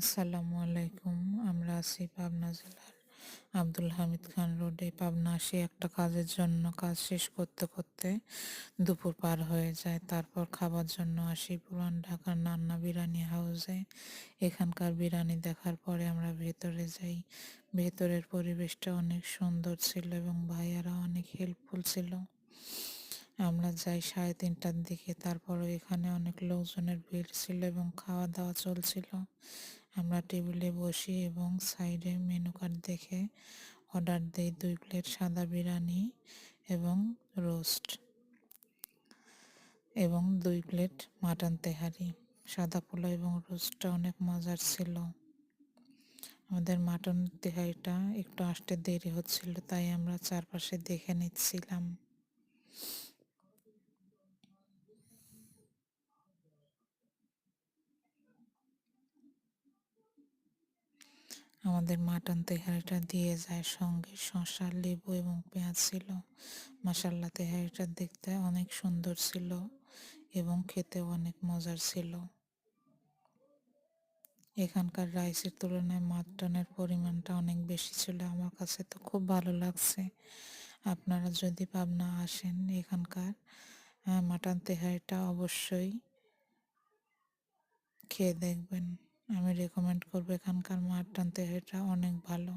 আসসালামু আলাইকুম, আমরা আছি পাবনা জেলার আব্দুল হামিদ খান রোডে পাবনা আসি একটা কাজের জন্য, কাজ শেষ করতে করতে দুপুর পার হয়ে যায়। তারপর খাবার জন্য আসি পুরান ঢাকার নান্না বিরিয়ানি হাউসে এখানকার বিরিয়ানি দেখার পরে আমরা ভেতরে যাই। ভেতরের পরিবেশটা অনেক সুন্দর ছিল এবং ভাইয়ারা অনেক হেল্পফুল ছিল। আমরা যাই সাড়ে তিনটার দিকে, তারপরও এখানে অনেক লোকজনের ভিড় ছিল এবং খাওয়া দাওয়া চলছিল। আমরা টেবিলে বসি এবং সাইডে মেনু কার্ড দেখে অর্ডার দেই দুই প্লেট সাদা বিরিয়ানি এবং রোস্ট এবং দুই প্লেট মাটন তেহারি। সাদা পোলা এবং রোস্টটা অনেক মজার ছিল। আমাদের মাটন তেহারিটা একটু আসতে দেরি হচ্ছিল, তাই আমরা চারপাশে দেখে নিচ্ছিলাম। আমাদের মাটন তেহারিটা দিয়ে যায় সঙ্গে শসা, লেবু এবং পেঁয়াজ ছিল। মাসাল্লা তেহারিটা দেখতে অনেক সুন্দর ছিল এবং খেতে অনেক মজার ছিল। এখানকার রাইসের তুলনায় মাটনের পরিমাণটা অনেক বেশি ছিল। আমার কাছে তো খুব ভালো লাগছে। আপনারা যদি পাবনা আসেন এখানকার মাটন তেহারিটা অবশ্যই খেয়ে দেখবেন। আমি রেকমেন্ড করব এখানকার মাঠ টানতে এটা অনেক ভালো।